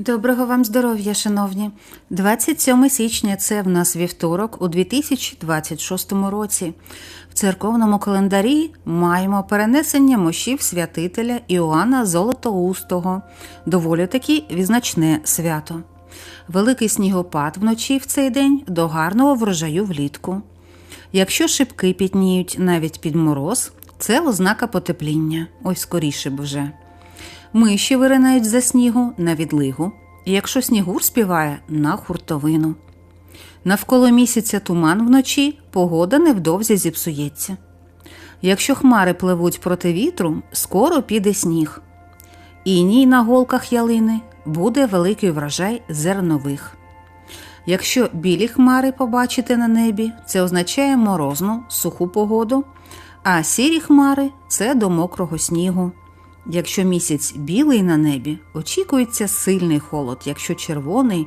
Доброго вам здоров'я, шановні. 27 січня це в нас вівторок у 2026 році. В церковному календарі маємо перенесення мощів святителя Іоанна Золотоустого, доволі таки відзначне свято. Великий снігопад вночі в цей день до гарного врожаю влітку. Якщо шибки пітніють навіть під мороз, це ознака потепління. Ой, скоріше б вже. Миші виринають за снігу на відлигу, і якщо снігур співає на хуртовину. Навколо місяця туман вночі погода невдовзі зіпсується. Якщо хмари пливуть проти вітру, скоро піде сніг. Іній на голках ялини буде великий врожай зернових. Якщо білі хмари побачите на небі, це означає морозну, суху погоду, а сірі хмари це до мокрого снігу. Якщо місяць білий на небі, очікується сильний холод. Якщо червоний,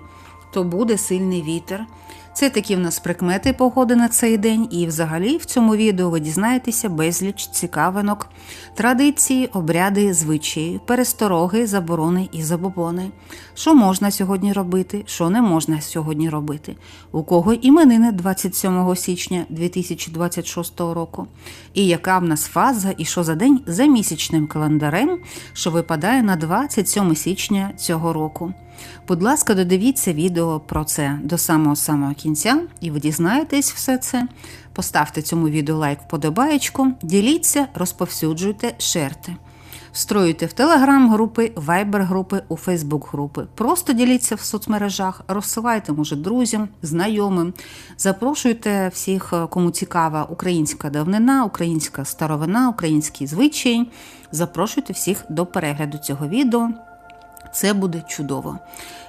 то буде сильний вітер. Це такі в нас прикмети погоди на цей день, і взагалі в цьому відео ви дізнаєтеся безліч цікавинок, традиції, обряди, звичаї, перестороги, заборони і забобони. Що можна сьогодні робити, що не можна сьогодні робити, у кого іменини 27 січня 2026 року, і яка в нас фаза, і що за день за місячним календарем, що випадає на 27 січня цього року. Будь ласка, додивіться відео про це до самого самого кінця, і ви дізнаєтесь все це. Поставте цьому відео лайк вподобаєчку, діліться, розповсюджуйте, шерте. Встроюйте в телеграм-групи, вайбер-групи, у Фейсбук-групи. Просто діліться в соцмережах, розсилайте, може, друзям, знайомим. Запрошуйте всіх, кому цікава українська давнина, українська старовина, український звичай. Запрошуйте всіх до перегляду цього відео. Це буде чудово.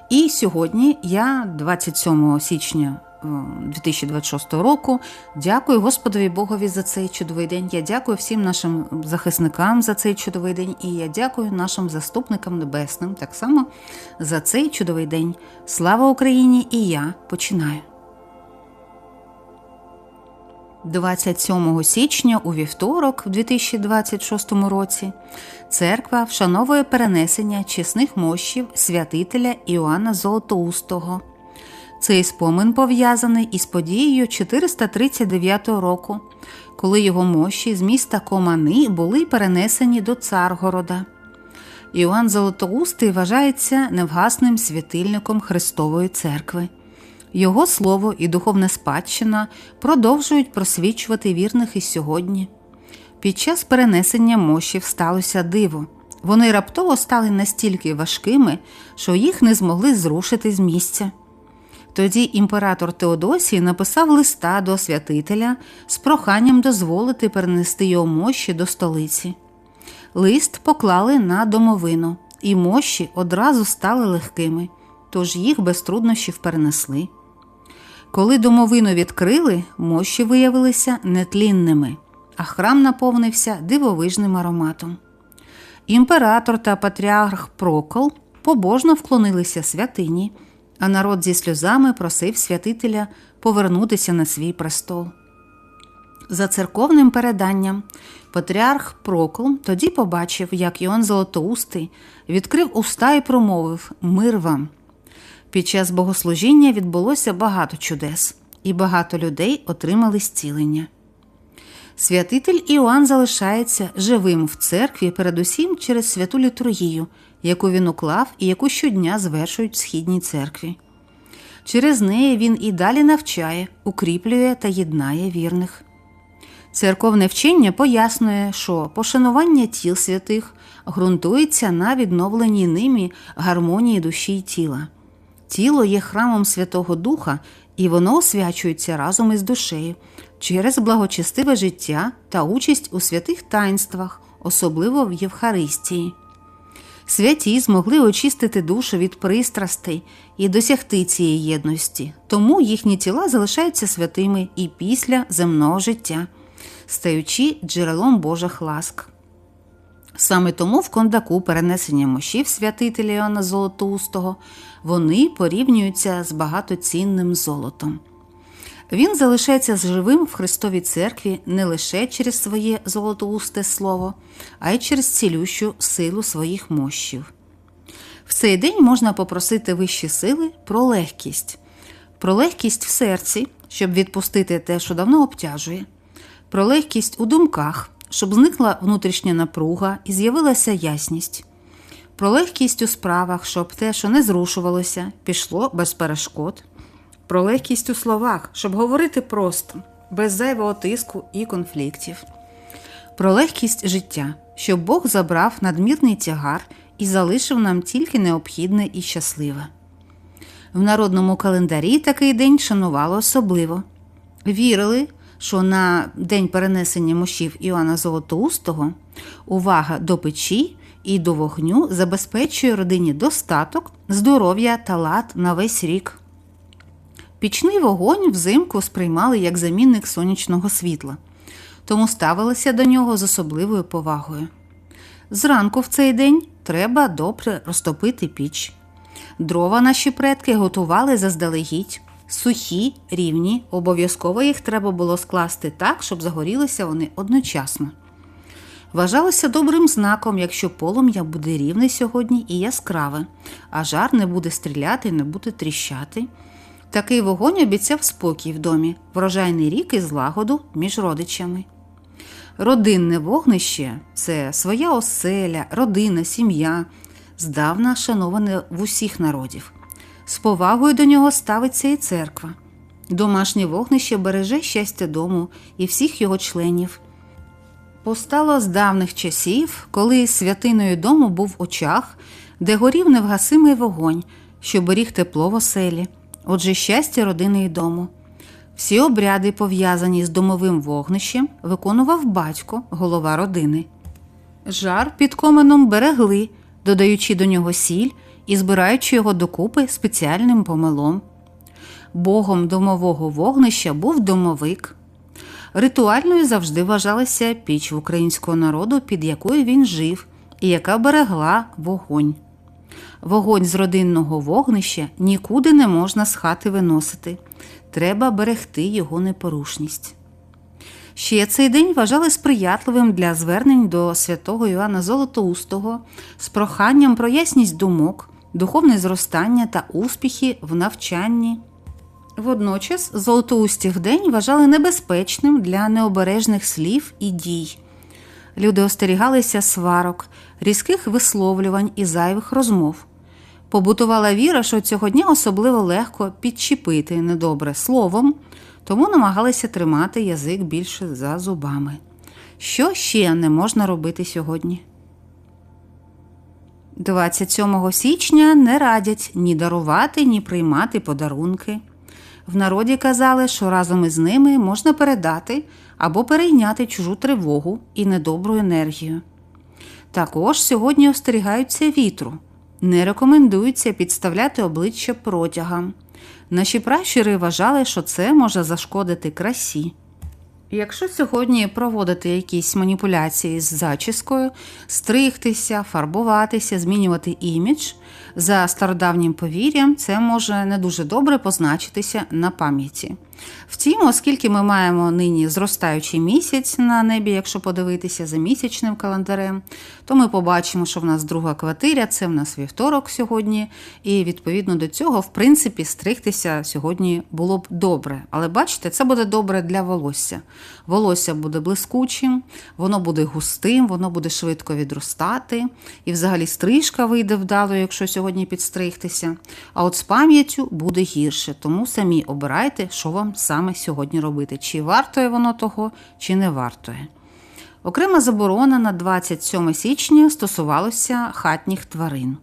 І сьогодні я, 27 січня 2026 року, дякую Господові Богові за цей чудовий день. Я дякую всім нашим захисникам за цей чудовий день, і я дякую нашим заступникам небесним так само за цей чудовий день. Слава Україні! І я починаю. 27 січня у вівторок, в 2026 році, церква вшановує перенесення чесних мощів святителя Іоанна Золотоустого. Цей спомин пов'язаний із подією 439 року, коли його мощі з міста Комани були перенесені до Царгорода. Іоанн Золотоустий вважається невгасним святильником Христової церкви. Його слово і духовна спадщина продовжують просвічувати вірних і сьогодні. Під час перенесення мощів сталося диво. Вони раптово стали настільки важкими, що їх не змогли зрушити з місця. Тоді імператор Теодосій написав листа до святителя з проханням дозволити перенести його мощі до столиці. Лист поклали на домовину, і мощі одразу стали легкими, тож їх без труднощів перенесли. Коли домовину відкрили, мощі виявилися нетлінними, а храм наповнився дивовижним ароматом. Імператор та патріарх Прокол побожно вклонилися святині, а народ зі сльозами просив святителя повернутися на свій престол. За церковним переданням, патріарх Прокол тоді побачив, як Йоанн Золотоустий відкрив уста і промовив Мир вам. Під час богослужіння відбулося багато чудес, і багато людей отримали зцілення. Святитель Іоанн залишається живим в церкві, передусім через святу літургію, яку він уклав і яку щодня звершують в східній церкві. Через неї він і далі навчає, укріплює та єднає вірних. Церковне вчення пояснює, що пошанування тіл святих ґрунтується на відновленні ними гармонії душі й тіла. Тіло є храмом Святого Духа, і воно освячується разом із душею через благочестиве життя та участь у святих таїнствах, особливо в Євхаристії. Святі змогли очистити душу від пристрастей і досягти цієї єдності, тому їхні тіла залишаються святими і після земного життя, стаючи джерелом Божих ласк. Саме тому в кондаку перенесення мощів святителя Іоанна Золотоустого вони порівнюються з багатоцінним золотом. Він залишається живим в Христовій церкві не лише через своє золотоусте слово, а й через цілющу силу своїх мощів. В цей день можна попросити вищі сили про легкість, про легкість в серці, щоб відпустити те, що давно обтяжує, про легкість у думках, щоб зникла внутрішня напруга і з'явилася ясність, про легкість у справах, щоб те, що не зрушувалося, пішло без перешкод, про легкість у словах, щоб говорити просто, без зайвого тиску і конфліктів, про легкість життя, щоб Бог забрав надмірний тягар і залишив нам тільки необхідне і щасливе. В народному календарі такий день шанували особливо. Вірили, що на день перенесення мощів Іоанна Золотоустого увага до печі і до вогню забезпечує родині достаток, здоров'я та лад на весь рік. Пічний вогонь взимку сприймали як замінник сонячного світла, тому ставилися до нього з особливою повагою. Зранку в цей день треба добре розтопити піч. Дрова наші предки готували заздалегідь, сухі, рівні, обов'язково їх треба було скласти так, щоб загорілися вони одночасно. Вважалося добрим знаком, якщо полум'я буде рівне сьогодні і яскраве, а жар не буде стріляти не буде тріщати. Такий вогонь обіцяв спокій в домі, врожайний рік і злагоду між родичами. Родинне вогнище це своя оселя, родина, сім'я, здавна шановане в усіх народів. З повагою до нього ставиться і церква. Домашнє вогнище береже щастя дому і всіх його членів. Постало з давних часів, коли святиною дому був очах, де горів невгасимий вогонь, що беріг тепло в оселі, отже, щастя родини і дому. Всі обряди, пов'язані з домовим вогнищем, виконував батько, голова родини. Жар під коменом берегли, додаючи до нього сіль і збираючи його докупи спеціальним помилом. Богом домового вогнища був домовик. Ритуальною завжди вважалася піч в українського народу, під якою він жив, і яка берегла вогонь. Вогонь з родинного вогнища нікуди не можна з хати виносити. Треба берегти його непорушність. Ще цей день вважали сприятливим для звернень до святого Іоанна Золотоустого з проханням про ясність думок, духовне зростання та успіхи в навчанні. Водночас Золотоустів день вважали небезпечним для необережних слів і дій. Люди остерігалися сварок, різких висловлювань і зайвих розмов. Побутувала віра, що цього дня особливо легко підчепити недобре словом, тому намагалися тримати язик більше за зубами. Що ще не можна робити сьогодні? 27 січня не радять ні дарувати, ні приймати подарунки. В народі казали, що разом із ними можна передати або перейняти чужу тривогу і недобру енергію. Також сьогодні остерігаються вітру. Не рекомендується підставляти обличчя протягам. Наші пращури вважали, що це може зашкодити красі. Якщо сьогодні проводити якісь маніпуляції з зачіскою, стригтися, фарбуватися, змінювати імідж, за стародавнім повір'ям, це може не дуже добре позначитися на пам'яті. Втім, оскільки ми маємо нині зростаючий місяць на небі, якщо подивитися за місячним календарем, то ми побачимо, що в нас друга квартиря, це в нас вівторок сьогодні, і відповідно до цього, в принципі, стригтися сьогодні було б добре. Але бачите, це буде добре для волосся. Волосся буде блискучим, воно буде густим, воно буде швидко відростати, і взагалі стрижка вийде вдало, якщо сьогодні підстригтися. А от з пам'яттю буде гірше, тому самі обирайте, що вам саме сьогодні робити, чи вартує воно того, чи не вартує. Окрема заборона на 27 січня стосувалася хатніх тварин.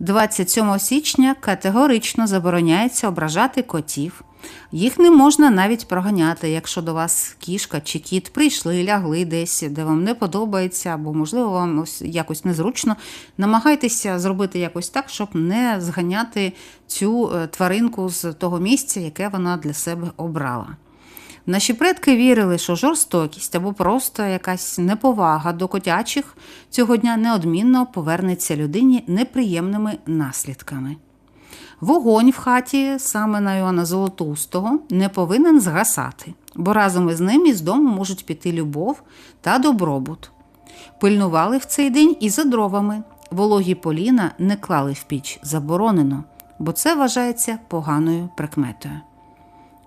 27 січня категорично забороняється ображати котів. Їх не можна навіть проганяти, якщо до вас кішка чи кіт прийшли, лягли десь, де вам не подобається, або, можливо, вам ось якось незручно. Намагайтеся зробити якось так, щоб не зганяти цю е, тваринку з того місця, яке вона для себе обрала. Наші предки вірили, що жорстокість або просто якась неповага до котячих цього дня неодмінно повернеться людині неприємними наслідками. Вогонь в хаті, саме на Іоанна Золотоустого, не повинен згасати, бо разом із ним із дому можуть піти любов та добробут. Пильнували в цей день і за дровами, Вологі поліна не клали в піч заборонено, бо це вважається поганою прикметою.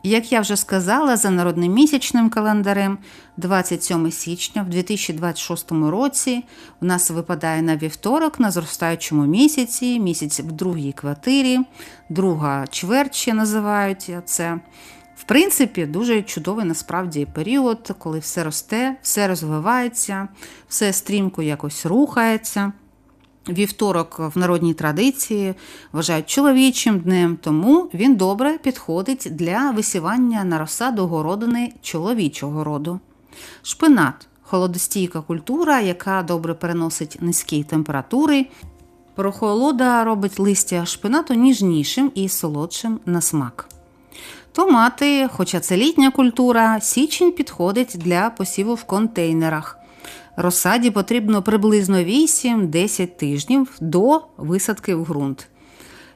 Як я вже сказала, за народним місячним календарем 27 січня в 2026 році у нас випадає на вівторок на зростаючому місяці, місяць в другій квартирі, друга чверть називають це. В принципі, дуже чудовий насправді період, коли все росте, все розвивається, все стрімко якось рухається. Вівторок в народній традиції вважають чоловічим днем, тому він добре підходить для висівання на розсаду городини чоловічого роду. Шпинат холодостійка культура, яка добре переносить низькі температури. Прохолода робить листя шпинату ніжнішим і солодшим на смак. Томати, хоча це літня культура, січень підходить для посіву в контейнерах. Розсаді потрібно приблизно 8-10 тижнів до висадки в ґрунт.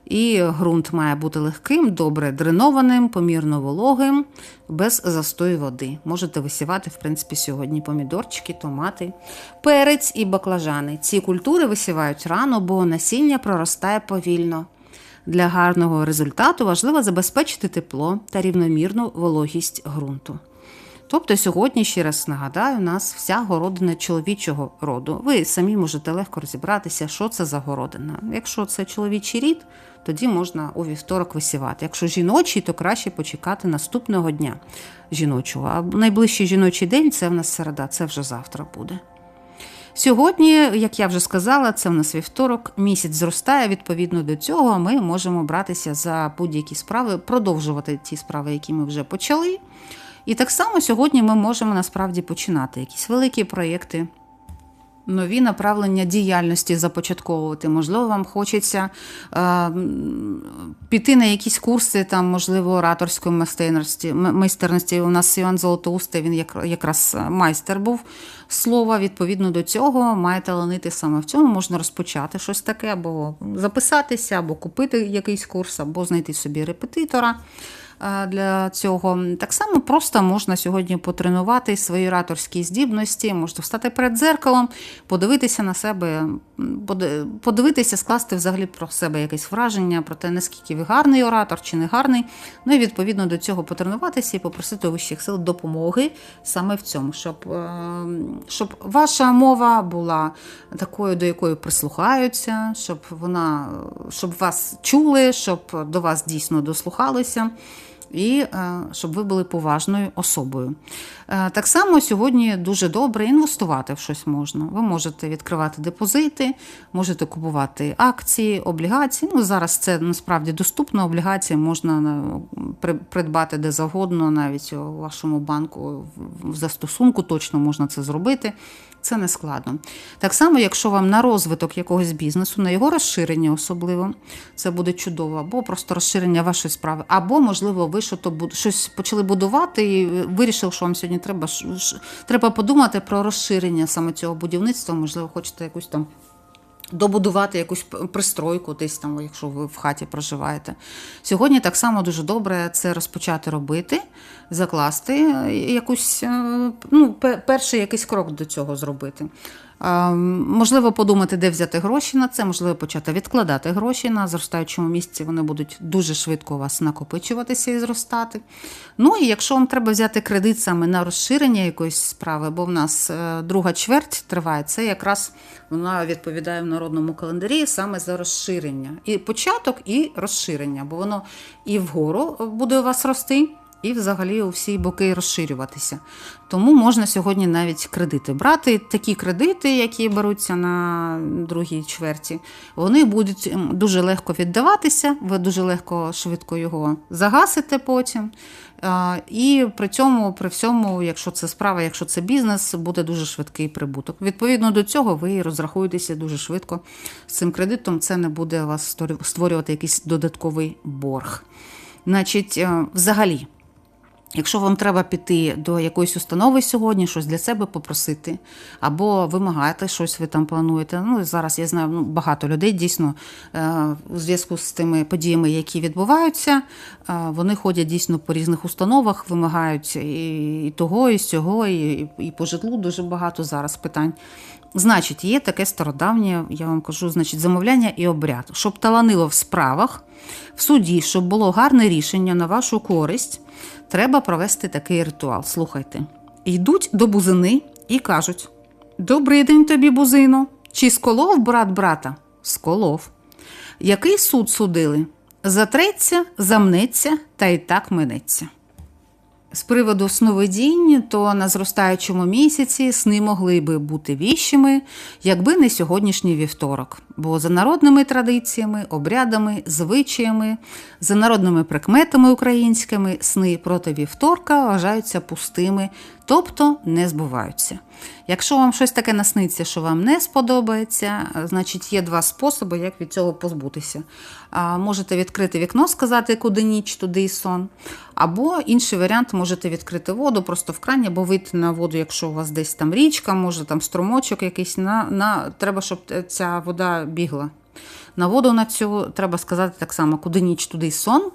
І ґрунт має бути легким, добре дренованим, помірно вологим, без застою води. Можете висівати, в принципі, сьогодні помідорчики, томати, перець і баклажани. Ці культури висівають рано, бо насіння проростає повільно. Для гарного результату важливо забезпечити тепло та рівномірну вологість ґрунту. Тобто сьогодні, ще раз нагадаю, у нас вся городина чоловічого роду. Ви самі можете легко розібратися, що це за городина. Якщо це чоловічий рід, тоді можна у вівторок висівати. Якщо жіночий, то краще почекати наступного дня жіночого. А найближчий жіночий день це в нас середа, це вже завтра буде. Сьогодні, як я вже сказала, це в нас вівторок, місяць зростає. Відповідно до цього, ми можемо братися за будь-які справи, продовжувати ті справи, які ми вже почали. І так само сьогодні ми можемо насправді починати якісь великі проєкти. Нові направлення діяльності започатковувати. Можливо, вам хочеться е, піти на якісь курси, там, можливо, ораторської майстерності. майстерності. У нас Іван Золотоустий, він якраз майстер був слова. Відповідно до цього, має таланити саме в цьому. Можна розпочати щось таке, або записатися, або купити якийсь курс, або знайти собі репетитора для цього. Так само просто можна сьогодні потренувати свої ораторські здібності, можете встати перед дзеркалом, подивитися на себе, подивитися, скласти взагалі про себе якесь враження, про те, наскільки ви гарний оратор чи не гарний. Ну і відповідно до цього потренуватися і попросити у вищих сил допомоги саме в цьому, щоб, е, щоб ваша мова була такою, до якої прислухаються, щоб вона, щоб вас чули, щоб до вас дійсно дослухалися і е, щоб ви були поважною особою. Е, так само сьогодні дуже добре інвестувати в щось можна. Ви можете відкривати депозити, можете купувати акції, облігації. Ну, Зараз це насправді доступно. Облігації можна е, придбати де завгодно, навіть у вашому банку в застосунку точно можна це зробити це не складно. Так само, якщо вам на розвиток якогось бізнесу, на його розширення особливо, це буде чудово, або просто розширення вашої справи, або, можливо, ви щось почали будувати і вирішили, що вам сьогодні треба треба подумати про розширення саме цього будівництва, можливо, хочете якусь там добудувати якусь пристройку, десь там, якщо ви в хаті проживаєте. Сьогодні так само дуже добре це розпочати робити, закласти якусь, е, ну, перший якийсь крок до цього зробити. Можливо, подумати, де взяти гроші на це, можливо, почати відкладати гроші на зростаючому місці, вони будуть дуже швидко у вас накопичуватися і зростати. Ну і якщо вам треба взяти кредит саме на розширення якоїсь справи, бо в нас е, друга чверть триває, це якраз вона відповідає в народному календарі саме за розширення. І початок, і розширення, бо воно і вгору буде у вас рости і взагалі у всі боки розширюватися. Тому можна сьогодні навіть кредити брати. Такі кредити, які беруться на другій чверті, вони будуть дуже легко віддаватися, ви дуже легко швидко його загасите потім. І при цьому, при всьому, якщо це справа, якщо це бізнес, буде дуже швидкий прибуток. Відповідно до цього, ви розрахуєтеся дуже швидко з цим кредитом. Це не буде вас створювати якийсь додатковий борг. Значить, е, взагалі. Якщо вам треба піти до якоїсь установи сьогодні, щось для себе попросити, або вимагати щось, ви там плануєте. Ну зараз я знаю ну, багато людей дійсно е, у зв'язку з тими подіями, які відбуваються, е, вони ходять дійсно по різних установах, вимагають і того, і цього, і, і по житлу дуже багато зараз питань. Значить, є таке стародавнє, я вам кажу, значить, замовляння і обряд, щоб таланило в справах, в суді, щоб було гарне рішення на вашу користь, треба провести такий ритуал. Слухайте. Йдуть до бузини і кажуть: Добрий день тобі, бузино! Чи сколов брат брата? Сколов. Який суд судили? Затреться, замнеться та й так минеться. З приводу сновидінь, то на зростаючому місяці сни могли би бути віщими, якби не сьогоднішній вівторок. Бо за народними традиціями, обрядами, звичаями, за народними прикметами українськими сни проти вівторка вважаються пустими, тобто не збуваються. Якщо вам щось таке насниться, що вам не сподобається, значить є два способи, як від цього позбутися. Можете відкрити вікно, сказати, куди ніч, туди і сон. Або інший варіант, можете відкрити воду просто в крані, або вийти на воду, якщо у вас десь там річка, може там струмочок якийсь. На, на, Треба, щоб ця вода бігла. На воду на цю треба сказати так само, куди ніч, туди й сон.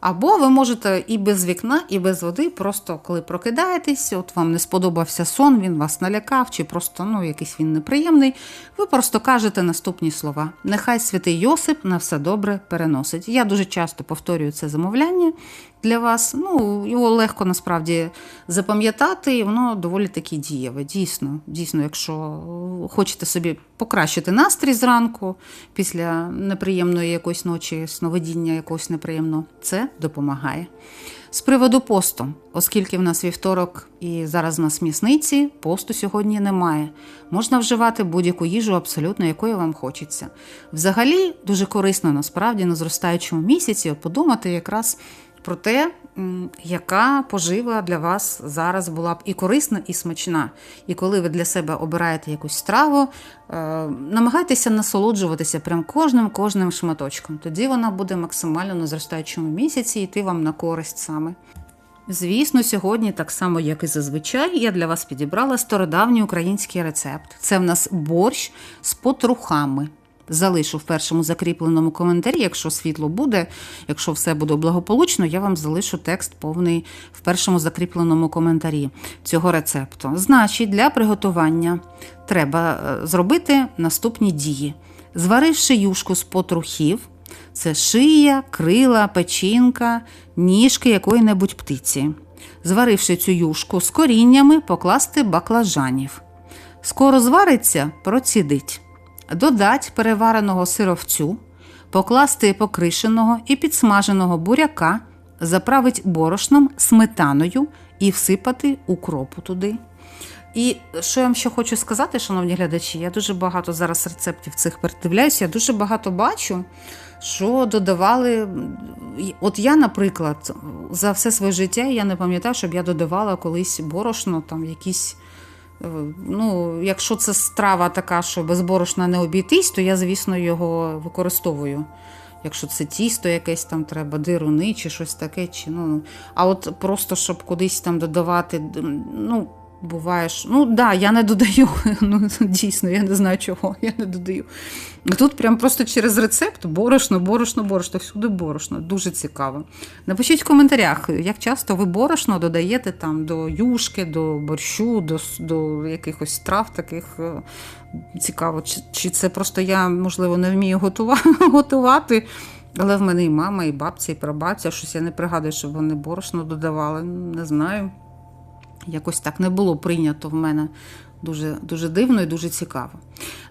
Або ви можете і без вікна, і без води, просто коли прокидаєтесь, от вам не сподобався сон, він вас налякав, чи просто ну, якийсь він неприємний. Ви просто кажете наступні слова. Нехай святий Йосип на все добре переносить. Я дуже часто повторюю це замовляння для вас. Ну, Його легко насправді запам'ятати, і воно доволі таки дієве. Дійсно, дійсно, якщо хочете собі покращити настрій зранку після неприємної якоїсь ночі, сновидіння якогось неприємного, це допомагає. З приводу посту, оскільки в нас вівторок і зараз в нас м'ясниці, посту сьогодні немає. Можна вживати будь-яку їжу, абсолютно якої вам хочеться. Взагалі, дуже корисно насправді на зростаючому місяці подумати якраз про те, яка пожива для вас зараз була б і корисна, і смачна. І коли ви для себе обираєте якусь страву, е, намагайтеся насолоджуватися прям кожним кожним шматочком. Тоді вона буде максимально на зростаючому місяці йти вам на користь саме. Звісно, сьогодні, так само, як і зазвичай, я для вас підібрала стародавній український рецепт. Це в нас борщ з потрухами залишу в першому закріпленому коментарі. Якщо світло буде, якщо все буде благополучно, я вам залишу текст повний в першому закріпленому коментарі цього рецепту. Значить, для приготування треба е, зробити наступні дії. Зваривши юшку з потрухів, це шия, крила, печінка, ніжки якої-небудь птиці. Зваривши цю юшку з коріннями, покласти баклажанів. Скоро звариться, процідить додать перевареного сировцю, покласти покришеного і підсмаженого буряка, заправить борошном, сметаною і всипати укропу туди. І що я вам ще хочу сказати, шановні глядачі, я дуже багато зараз рецептів цих передивляюся, я дуже багато бачу, що додавали. От я, наприклад, за все своє життя я не пам'ятаю, щоб я додавала колись борошно, там якісь Ну, Якщо це страва така, що без борошна не обійтись, то я, звісно, його використовую. Якщо це тісто якесь там треба, дируни чи щось таке. Чи, ну, А от просто щоб кудись там додавати, ну, Буваєш, ну да, я не додаю. Ну дійсно, я не знаю чого, я не додаю. Тут прям просто через рецепт борошно, борошно, борошно, всюди борошно. Дуже цікаво. Напишіть в коментарях, як часто ви борошно додаєте там до юшки, до борщу, до до якихось страв таких. Е, цікаво, чи, чи це просто я, можливо, не вмію готувати. Але в мене і мама, і бабця, і прабабця, щось я не пригадую, щоб вони борошно додавали. Не знаю. Якось так не було прийнято в мене дуже дуже дивно і дуже цікаво.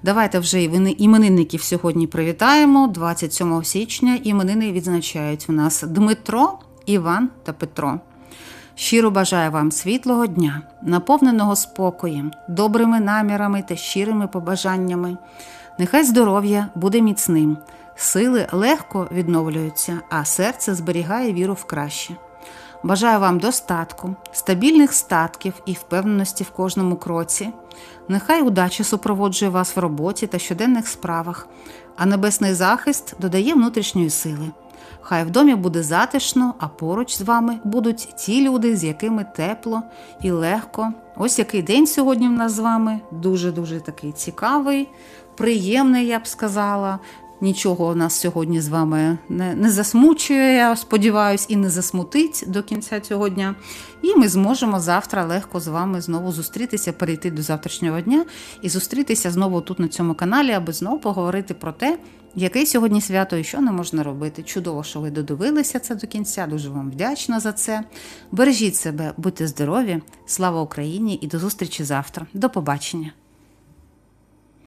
Давайте вже іменинників сьогодні привітаємо. 27 січня іменини відзначають в нас Дмитро, Іван та Петро. Щиро бажаю вам світлого дня, наповненого спокоєм, добрими намірами та щирими побажаннями. Нехай здоров'я буде міцним, сили легко відновлюються, а серце зберігає віру в краще. Бажаю вам достатку, стабільних статків і впевненості в кожному кроці. Нехай удача супроводжує вас в роботі та щоденних справах, а небесний захист додає внутрішньої сили. Хай в домі буде затишно, а поруч з вами будуть ті люди, з якими тепло і легко. Ось який день сьогодні в нас з вами. Дуже-дуже такий цікавий, приємний, я б сказала. Нічого нас сьогодні з вами не, не засмучує, я сподіваюся, і не засмутить до кінця цього дня. І ми зможемо завтра легко з вами знову зустрітися, перейти до завтрашнього дня і зустрітися знову тут на цьому каналі, аби знову поговорити про те, яке сьогодні свято і що не можна робити. Чудово, що ви додивилися це до кінця. Дуже вам вдячна за це. Бережіть себе, будьте здорові, слава Україні і до зустрічі завтра. До побачення.